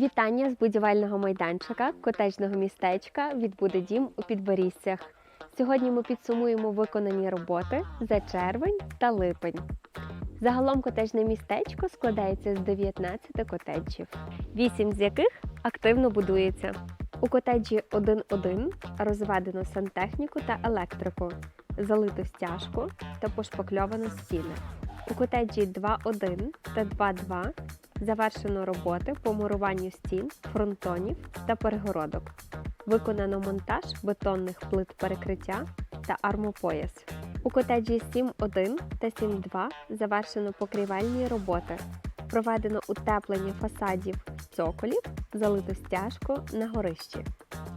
Вітання з будівельного майданчика котеджного містечка відбуде дім у Підборіссях. Сьогодні ми підсумуємо виконані роботи за червень та липень. Загалом котеджне містечко складається з 19 котеджів, 8 з яких активно будується. У котеджі 1.1 розведено сантехніку та електрику, залито стяжку та пошпакльовано стіни. У котеджі 2.1 та 2.2 завершено роботи по муруванню стін, фронтонів та перегородок. Виконано монтаж бетонних плит перекриття та армопояс. У котеджі 7.1 та 7.2 завершено покрівельні роботи. Проведено утеплення фасадів цоколів, залито стяжку на горищі.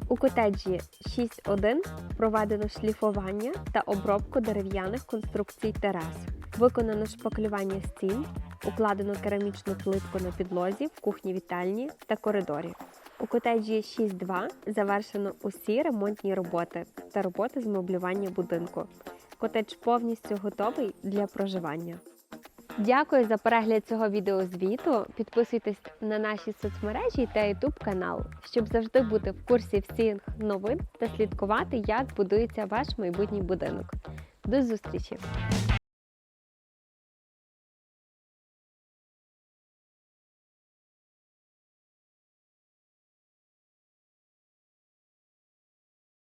У котеджі 6.1 проведено шліфування та обробку дерев'яних конструкцій терас. Виконано шпаклювання стін, укладено керамічну плитку на підлозі в кухні вітальні та коридорі. У котеджі 6.2 завершено усі ремонтні роботи та роботи з меблювання будинку. Котедж повністю готовий для проживання. Дякую за перегляд цього відеозвіту. Підписуйтесь на наші соцмережі та YouTube канал, щоб завжди бути в курсі всіх новин та слідкувати, як будується ваш майбутній будинок. До зустрічі!